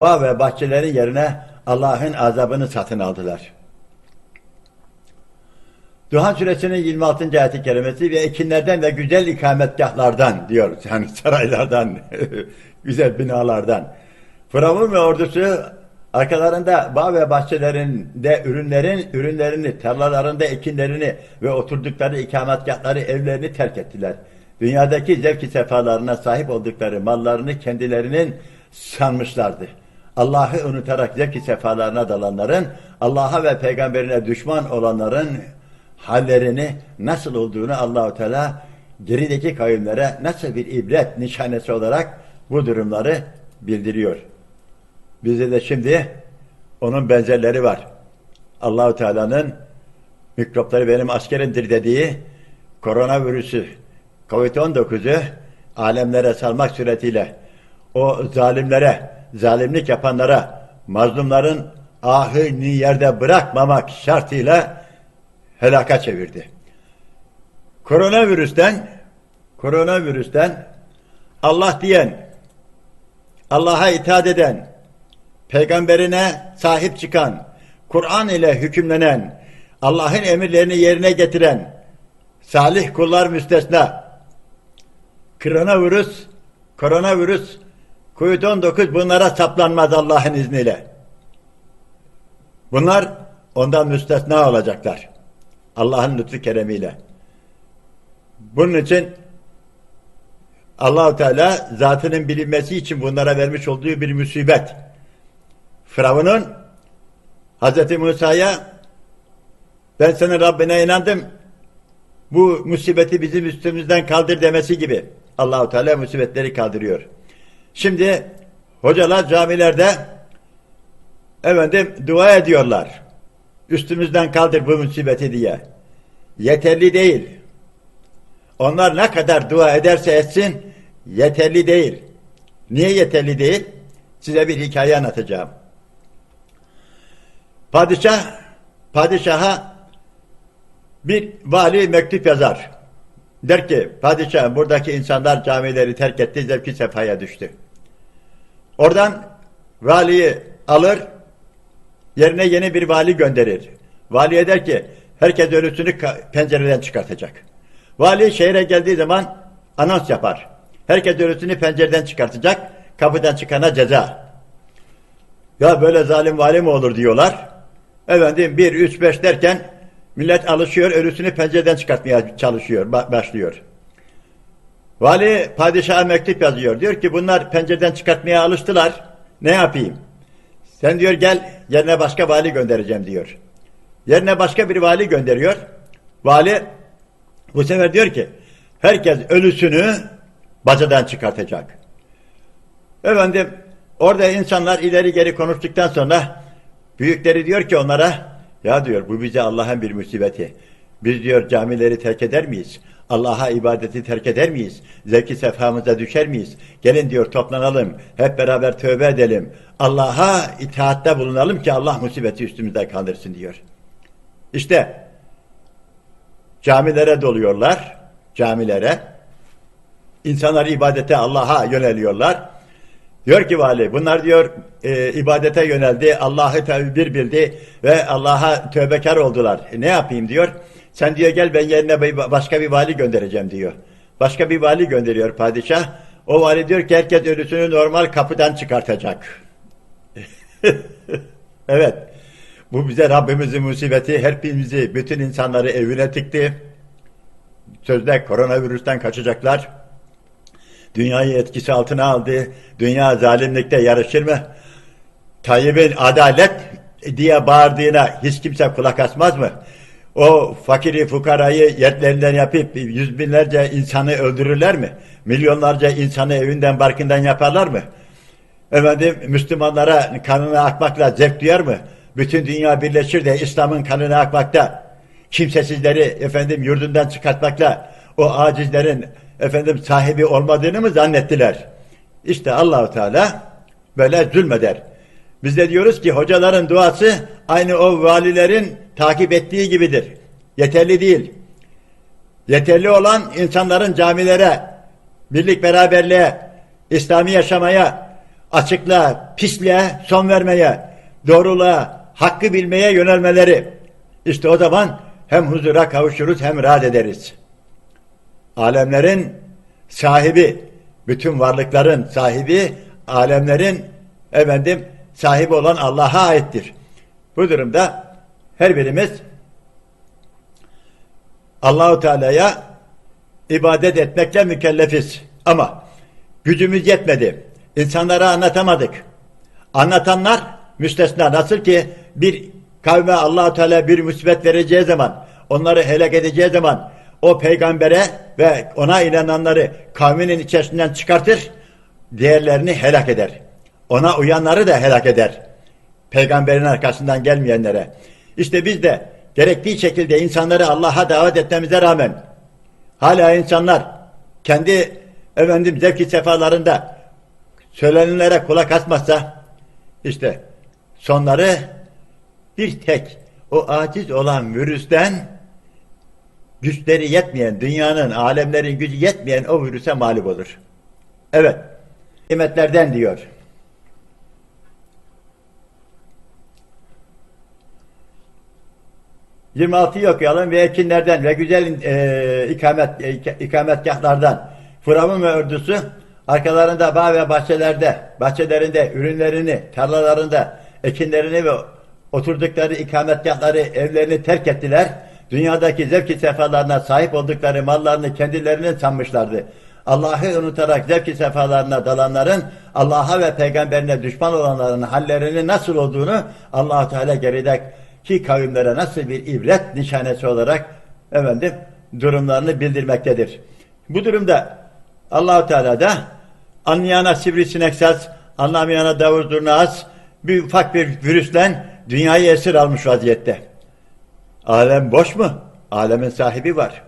Bağ ve bahçelerin yerine Allah'ın azabını satın aldılar. Duhan suresinin 26. ayet-i kerimesi ve ekinlerden ve güzel ikametgahlardan diyor. Yani saraylardan, güzel binalardan. Firavun ve ordusu arkalarında bağ ve bahçelerinde ürünlerin ürünlerini, tarlalarında ekinlerini ve oturdukları ikametgahları, evlerini terk ettiler. Dünyadaki zevki sefalarına sahip oldukları mallarını kendilerinin sanmışlardı. Allah'ı unutarak zevki sefalarına dalanların, Allah'a ve peygamberine düşman olanların hallerini nasıl olduğunu Allahu Teala gerideki kavimlere nasıl bir ibret nişanesi olarak bu durumları bildiriyor. Bize de şimdi onun benzerleri var. Allahu Teala'nın mikropları benim askerimdir dediği koronavirüsü Covid-19'u alemlere salmak suretiyle o zalimlere, zalimlik yapanlara, mazlumların ahını yerde bırakmamak şartıyla helaka çevirdi. Koronavirüsten koronavirüsten Allah diyen, Allah'a itaat eden, peygamberine sahip çıkan, Kur'an ile hükümlenen, Allah'ın emirlerini yerine getiren salih kullar müstesna. Koronavirüs, koronavirüs, Covid-19 bunlara saplanmaz Allah'ın izniyle. Bunlar ondan müstesna olacaklar. Allah'ın lütfu keremiyle. Bunun için Allahu Teala zatının bilinmesi için bunlara vermiş olduğu bir musibet. Firavun'un Hz. Musa'ya ben senin Rabbine inandım bu musibeti bizim üstümüzden kaldır demesi gibi Allahu Teala musibetleri kaldırıyor. Şimdi hocalar camilerde efendim dua ediyorlar. Üstümüzden kaldır bu musibeti diye. Yeterli değil. Onlar ne kadar dua ederse etsin yeterli değil. Niye yeterli değil? Size bir hikaye anlatacağım. Padişah padişaha bir vali mektup yazar. Der ki padişah buradaki insanlar camileri terk etti zevki sefaya düştü. Oradan valiyi alır yerine yeni bir vali gönderir. Valiye der ki herkes ölüsünü pencereden çıkartacak. Vali şehre geldiği zaman anons yapar. Herkes ölüsünü pencereden çıkartacak. Kapıdan çıkana ceza. Ya böyle zalim vali mi olur diyorlar. Efendim bir, üç, beş derken millet alışıyor, ölüsünü pencereden çıkartmaya çalışıyor, başlıyor. Vali padişaha mektup yazıyor. Diyor ki bunlar pencereden çıkartmaya alıştılar. Ne yapayım? Sen diyor gel yerine başka vali göndereceğim diyor. Yerine başka bir vali gönderiyor. Vali bu sefer diyor ki herkes ölüsünü bacadan çıkartacak. Efendim orada insanlar ileri geri konuştuktan sonra büyükleri diyor ki onlara ya diyor bu bize Allah'ın bir musibeti. Biz diyor camileri terk eder miyiz? Allah'a ibadeti terk eder miyiz? Zevki sefamıza düşer miyiz? Gelin diyor toplanalım. Hep beraber tövbe edelim. Allah'a itaatte bulunalım ki Allah musibeti üstümüzden kaldırsın diyor. İşte camilere doluyorlar. Camilere. İnsanlar ibadete Allah'a yöneliyorlar. Diyor ki vali bunlar diyor e, ibadete yöneldi. Allah'ı bir bildi ve Allah'a tövbekar oldular. E, ne yapayım diyor. Sen diyor gel ben yerine başka bir vali göndereceğim diyor. Başka bir vali gönderiyor padişah. O vali diyor ki herkes ölüsünü normal kapıdan çıkartacak. evet. Bu bize Rabbimizin musibeti hepimizi, bütün insanları evine tıktı. Sözde koronavirüsten kaçacaklar. Dünyayı etkisi altına aldı. Dünya zalimlikte yarışır mı? Tayyip'in adalet diye bağırdığına hiç kimse kulak asmaz mı? O fakiri fukarayı yetlerinden yapıp yüz binlerce insanı öldürürler mi? Milyonlarca insanı evinden barkından yaparlar mı? Efendim Müslümanlara kanını akmakla zevk duyar mı? Bütün dünya birleşir de İslam'ın kanını akmakta kimsesizleri efendim yurdundan çıkartmakla o acizlerin efendim sahibi olmadığını mı zannettiler? İşte Allahu Teala böyle zulmeder. Biz de diyoruz ki hocaların duası aynı o valilerin takip ettiği gibidir. Yeterli değil. Yeterli olan insanların camilere, birlik beraberliğe, İslami yaşamaya, açıklığa, pisliğe son vermeye, doğruluğa, hakkı bilmeye yönelmeleri. İşte o zaman hem huzura kavuşuruz hem rahat ederiz. Alemlerin sahibi, bütün varlıkların sahibi, alemlerin efendim sahibi olan Allah'a aittir. Bu durumda her birimiz Allahu Teala'ya ibadet etmekle mükellefiz. Ama gücümüz yetmedi. İnsanlara anlatamadık. Anlatanlar müstesna. Nasıl ki bir kavme Allahu Teala bir musibet vereceği zaman, onları helak edeceği zaman o peygambere ve ona inananları kavminin içerisinden çıkartır, diğerlerini helak eder. Ona uyanları da helak eder. Peygamberin arkasından gelmeyenlere. İşte biz de gerektiği şekilde insanları Allah'a davet etmemize rağmen hala insanlar kendi efendim zevki sefalarında söylenenlere kulak asmazsa işte sonları bir tek o aciz olan virüsten güçleri yetmeyen, dünyanın, alemlerin gücü yetmeyen o virüse mağlup olur. Evet, nimetlerden diyor. ...26'yı okuyalım ve ekinlerden ve güzel e, ikamet, e, ikametgahlardan... ...Firavun ve ordusu arkalarında bağ ve bahçelerde, bahçelerinde, ürünlerini, tarlalarında, ekinlerini ve oturdukları ikametgahları, evlerini terk ettiler. Dünyadaki zevki sefalarına sahip oldukları mallarını kendilerinin sanmışlardı. Allah'ı unutarak zevki sefalarına dalanların, Allah'a ve peygamberine düşman olanların hallerinin nasıl olduğunu allah Teala gerideki kavimlere nasıl bir ibret nişanesi olarak efendim durumlarını bildirmektedir. Bu durumda Allahu Teala da anlayana sivrisinek saz, anlamayana davul zurna az, bir ufak bir virüsle dünyayı esir almış vaziyette. Alem boş mu? Alemin sahibi var.